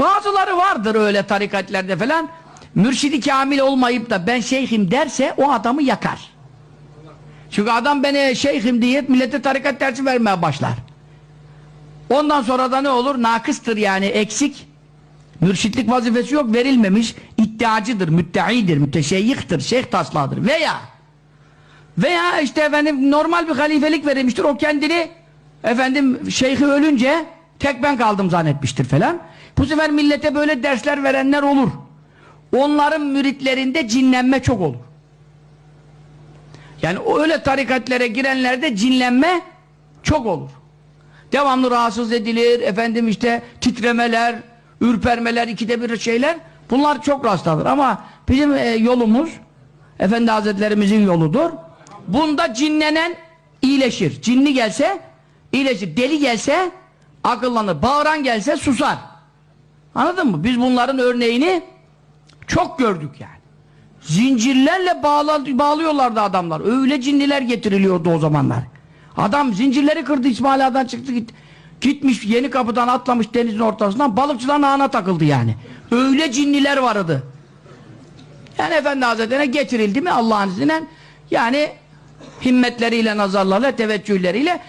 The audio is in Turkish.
Bazıları vardır öyle tarikatlerde falan. Mürşidi kamil olmayıp da ben şeyhim derse o adamı yakar. Çünkü adam beni şeyhim diye millete tarikat dersi vermeye başlar. Ondan sonra da ne olur? Nakıstır yani eksik. Mürşitlik vazifesi yok verilmemiş. iddiacıdır, mütteidir, müteşeyyihtir, şeyh taslağıdır. Veya veya işte efendim normal bir halifelik verilmiştir. O kendini efendim şeyhi ölünce tek ben kaldım zannetmiştir falan. Bu sefer millete böyle dersler verenler olur. Onların müritlerinde cinlenme çok olur. Yani öyle tarikatlere girenlerde cinlenme çok olur. Devamlı rahatsız edilir, efendim işte titremeler, ürpermeler, ikide bir şeyler. Bunlar çok rastlanır ama bizim e, yolumuz Efendi Hazretlerimizin yoludur. Bunda cinlenen iyileşir. Cinli gelse iyileşir. Deli gelse akıllanır. Bağıran gelse susar. Anladın mı? Biz bunların örneğini çok gördük yani. Zincirlerle bağlıyorlardı adamlar. Öyle cinliler getiriliyordu o zamanlar. Adam zincirleri kırdı İsmail Ağa'dan çıktı gitti. Gitmiş yeni kapıdan atlamış denizin ortasından balıkçıların ağına takıldı yani. Öyle cinliler vardı. Yani Efendi Hazretleri'ne getirildi mi Allah'ın izniyle yani himmetleriyle, nazarlarıyla, teveccühleriyle